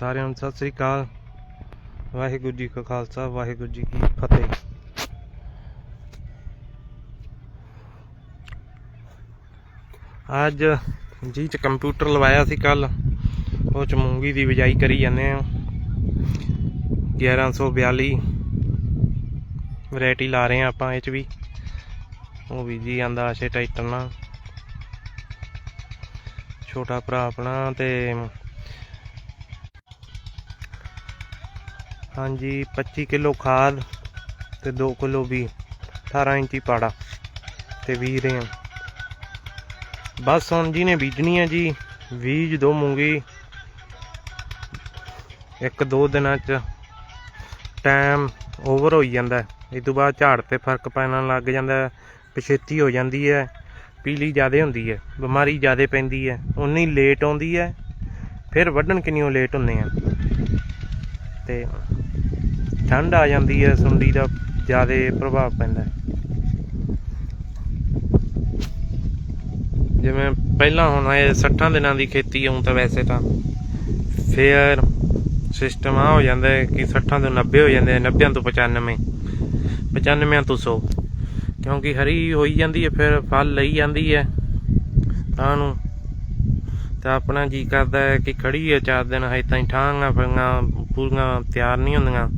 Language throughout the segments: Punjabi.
ਸਾਰਿਆਂ ਨੂੰ ਸਤਿ ਸ੍ਰੀ ਅਕਾਲ। ਵਾਹਿਗੁਰੂ ਜੀ ਕਾ ਖਾਲਸਾ, ਵਾਹਿਗੁਰੂ ਜੀ ਕੀ ਫਤਿਹ। ਅੱਜ ਜੀ ਚ ਕੰਪਿਊਟਰ ਲਵਾਇਆ ਸੀ ਕੱਲ ਉਹ ਚ ਮੂੰਗੀ ਦੀ ਬਿਜਾਈ ਕਰੀ ਜਾਂਦੇ ਆ 1142 ਵੈਰਾਈਟੀ ਲਾ ਰਹੇ ਆ ਆਪਾਂ ਇਹ ਚ ਵੀ। ਉਹ ਵੀ ਜੀ ਆਂਦਾ ਆਸ਼ੇ ਟਾਈਟਨ ਨਾਲ। ਛੋਟਾ ਭਰਾ ਆਪਣਾ ਤੇ ਹਾਂਜੀ 25 ਕਿਲੋ ਖਾਦ ਤੇ 2 ਕਿਲੋ ਵੀ 18 ਇੰਚੀ ਪਾੜਾ ਤੇ ਬੀਜ ਰਹੇ ਹਾਂ। ਬਸ ਹੁਣ ਜੀ ਨੇ ਬੀਜਣੀ ਹੈ ਜੀ ਬੀਜ ਦੋ ਮੂੰਗੀ ਇੱਕ ਦੋ ਦਿਨਾਂ ਚ ਟਾਈਮ ਓਵਰ ਹੋਈ ਜਾਂਦਾ ਹੈ। ਇਹ ਤੋਂ ਬਾਅਦ ਝਾੜ ਤੇ ਫ਼ਰਕ ਪੈਣ ਲੱਗ ਜਾਂਦਾ ਹੈ, ਪਛੇਤੀ ਹੋ ਜਾਂਦੀ ਹੈ ਪੀਲੀ ਜ਼ਿਆਦੇ ਹੁੰਦੀ ਹੈ ਬਿਮਾਰੀ ਜ਼ਿਆਦੇ ਪੈਂਦੀ ਹੈ ਉਨੀ ਲੇਟ ਆਉਂਦੀ ਹੈ ਫਿਰ ਵੱਢਣ ਕਿੰਨੀਓ ਲੇਟ ਹੁੰਦੇ ਆ। ਤੇ ਠੰਡ ਆ ਜਾਂਦੀ ਹੈ, ਸੁੰਡੀ ਦਾ ਜ਼ਿਆਦਾ ਪ੍ਰਭਾਵ ਪੈਂਦਾ ਹੈ। ਜਿਵੇਂ ਪਹਿਲਾਂ ਹੁਣ ਇਹ 60 ਦਿਨਾਂ ਦੀ ਖੇਤੀ ਆਉਂ ਤਾਂ ਵੈਸੇ ਤਾਂ ਫੇਰ ਸਿਸਟਮ ਆ ਹੋ ਜਾਂਦਾ ਹੈ ਕਿ 60 ਤੋਂ 90 ਹੋ ਜਾਂਦੇ ਆ 90 ਤੋਂ 95 95 ਤੋਂ 100 ਕਿਉਂਕਿ ਹਰੀ ਹੋਈ ਜਾਂਦੀ ਹੈ, ਫਿਰ ਫਲ ਲਈ ਜਾਂਦੀ ਹੈ। ਤਾਂ ਨੂੰ ਤਾਂ ਆਪਣਾ ਜੀ ਕਰਦਾ ਹੈ ਕਿ ਖੜੀ ਹੈ ਚਾਰ ਦਿਨ, ਹਜੇ ਤਾਈਂ ਠਾਂਗਾ ਫਲੀਆਂ ਪੂਰੀਆਂ ਤਿਆਰ ਨਹੀਂ ਹੁੰਦੀਆਂ।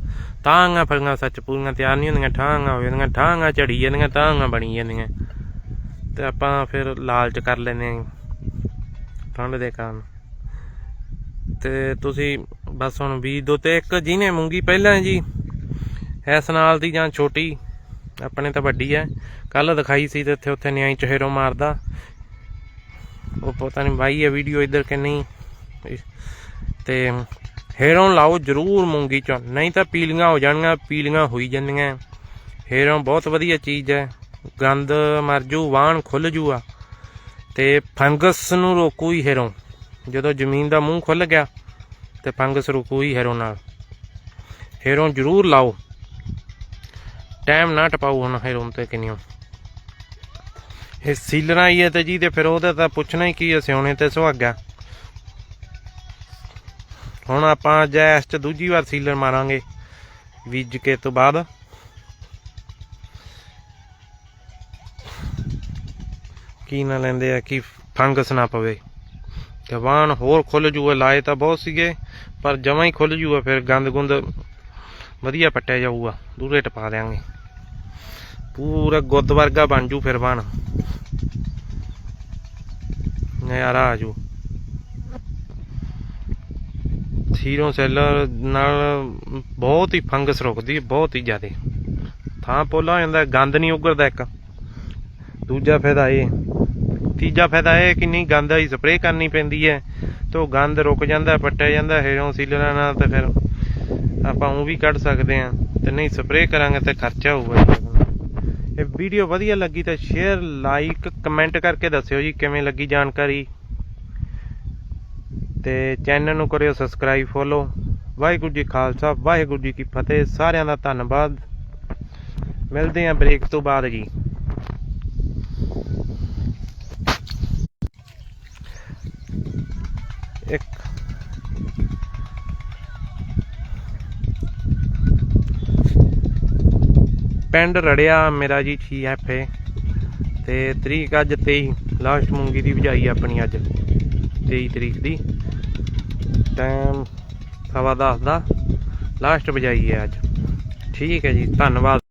ਤਾਂਗਾ ਫਲੀਆਂ ਸੱਚ ਪੂਰੀਆਂ ਤਿਆਰ ਨਹੀਂ ਹੁੰਦੀਆਂ, ਠਾਂਗਾ ਹੋ ਜਾਂਦੀਆਂ, ਠਾਂਗਾ ਝੜੀ ਜਾਂਦੀਆਂ, ਤਾਂਗਾ ਬਣੀ ਜਾਂਦੀਆਂ। ਤੇ ਆਪਾਂ ਫਿਰ ਲਾਲਚ ਕਰ ਲੈਨੇ ਆਂ ਠੰਡ ਦੇ ਕਾਰਨ। ਤੇ ਤੁਸੀਂ ਬਸ ਹੁਣ ਬੀਜ ਦੋ ਤੇ ਇੱਕ ਜਿਹਨੇ ਮੂੰਗੀ ਪਹਿਲਾਂ ਜੀ, ਇਸ ਨਾਲ ਦੀ ਜਾਂ ਛੋਟੀ, ਆਪਣੇ ਤਾਂ ਵੱਡੀ ਹੈ। ਕੱਲ ਦਿਖਾਈ ਸੀ ਤੇ ਇੱਥੇ ਉੱਥੇ ਨਿਆਈ ਚਿਹਰੋਂ ਮਾਰਦਾ। ਉਹ ਪਤਾ ਨਹੀਂ ਬਾਈ ਹੈ ਵੀਡੀਓ ਇੱਧਰ ਕਿ ਨਹੀਂ। ਤੇ ਹੇਰੋਂ ਲਾਓ, ਜਰੂਰ ਮੂੰਗੀ ਚੋਂ ਨਹੀਂ ਤਾਂ ਪੀਲੀਆਂ ਹੋ ਜਾਣਗੀਆਂ, ਪੀਲੀਆਂ ਹੋਈ ਜਾਂਦੀਆਂ। ਹੇਰੋਂ ਬਹੁਤ ਵਧੀਆ ਚੀਜ਼ ਹੈ। ਗੰਦ ਮਰ ਜੂ, ਵਾਹਣ ਖੁੱਲ ਜੂਆ। ਤੇ ਫੰਗਸ ਨੂੰ ਰੋਕੂ ਹੀ ਹੇਰੋਂ। ਜਦੋਂ ਜ਼ਮੀਨ ਦਾ ਮੂੰਹ ਖੁੱਲ ਗਿਆ, ਤੇ ਫੰਗਸ ਰੋਕੂ ਹੀ ਹੇਰੋਂ ਨਾਲ। ਹੇਰੋਂ ਜਰੂਰ ਲਾਓ। ਟਾਈਮ ਨਾ ਟਪਾਓ ਹੁਣ ਹੇਰੋਂ ਤੇ ਕਿੰਨੀਓ। ਇਹ ਸੀਲਣਾ ਹੀ ਹੈ ਤੇ ਜੀ ਤੇ ਫਿਰ ਉਹਦਾ ਤਾਂ ਪੁੱਛਣਾ ਹੀ ਕੀ ਹੈ, ਸਿਉਣੇ ਤੇ ਸੁਹਾਗਾ। ਹੁਣ ਆਪਾਂ ਜੈਸ ਚ ਦੂਜੀ ਵਾਰ ਸੀਲਰ ਮਾਰਾਂਗੇ, ਬੀਜ ਕੇ ਤੋਂ ਬਾਅਦ। ਕੀ ਨਾ ਲੈਂਦੇ ਆ, ਕਿ ਫੰਗਸ ਨਾ ਪਵੇ। ਤੇ ਵਾਹਣ ਹੋਰ ਖੁੱਲ ਜੂਗਾ ਲਾਏ ਤਾਂ ਬਹੁਤ ਸੀਗੇ, ਪਰ ਜਮਾਂ ਹੀ ਖੁੱਲ ਜੂਗਾ ਫਿਰ ਗੰਦ ਗੁੰਦ ਵਧੀਆ ਪੱਟਿਆ ਜਾਊਗਾ, ਦੂਰੇ ਟਪਾ ਦਿਆਂਗੇ। ਪੂਰਾ ਗੁੱਦ ਵਰਗਾ ਬਣ ਜੂ ਫਿਰ ਵਾਹਣ ਨਜ਼ਾਰਾ ਆ ਜੂ। ਥੀਰੋ ਸੈਲਰ ਨਾਲ ਬਹੁਤ ਹੀ ਫੰਗਸ ਰੁਕਦੀ ਬਹੁਤ ਹੀ ਜ਼ਿਆਦੇ। ਥਾਂ ਪੋਲਾ ਹੋ ਜਾਂਦਾ, ਗੰਦ ਨਹੀਂ ਉਗਰਦਾ ਇੱਕ। ਦੂਜਾ ਫਾਇਦਾ ਇਹ। ਤੀਜਾ ਫਾਇਦਾ ਇਹ ਕਿ ਨਹੀਂ, ਗੰਦ ਦੀ ਸਪਰੇਅ ਕਰਨੀ ਪੈਂਦੀ ਹੈ, ਤੇ ਉਹ ਗੰਦ ਰੁਕ ਜਾਂਦਾ, ਪੱਟਿਆ ਜਾਂਦਾ, ਹੇਰੋਂ ਸੀਲਰਾਂ ਨਾਲ ਤਾਂ ਫਿਰ ਆਪਾਂ ਉਹ ਵੀ ਕੱਢ ਸਕਦੇ ਆ ਤੇ ਨਹੀਂ ਸਪਰੇਅ ਕਰਾਂਗੇ ਤੇ ਖਰਚਾ ਹੋਊਗਾ। ਇਹ ਵੀਡੀਓ ਵਧੀਆ ਲੱਗੀ ਤਾਂ ਸ਼ੇਅਰ ਲਾਈਕ ਕਮੈਂਟ ਕਰਕੇ ਦੱਸਿਓ ਜੀ ਕਿਵੇਂ ਲੱਗੀ ਜਾਣਕਾਰੀ। ਤੇ ਚੈਨਲ ਨੂੰ ਕਰਿਓ ਸਬਸਕ੍ਰਾਈਬ ਫੋਲੋ ਵਾਹਿਗੁਰੂ ਜੀ ਖਾਲਸਾ, ਵਾਹਿਗੁਰੂ ਜੀ ਕੀ ਫਤਿਹ, ਸਾਰਿਆਂ ਦਾ ਧੰਨਵਾਦ। ਮਿਲਦੇ ਆਂ ਬ੍ਰੇਕ ਤੋਂ ਬਾਅਦ ਜੀ। ਇੱਕ ਪਿੰਡ ਰੜਿਆ ਮੇਰਾ ਜੀ 6 ਐਫਏ ਤੇ ਤਰੀਕ ਅੱਜ 23 ਲਾਸਟ ਮੂੰਗੀ ਦੀ ਵਜਾਈ ਆਪਣੀ ਅੱਜ 23 ਤਰੀਕ ਦੀ। ਟਾਈਮ ਸਵਾ ਦਸ ਦਾ, ਲਾਸਟ ਵਜਾਈ ਹੈ ਅੱਜ। ਠੀਕ ਹੈ ਜੀ, ਧੰਨਵਾਦ।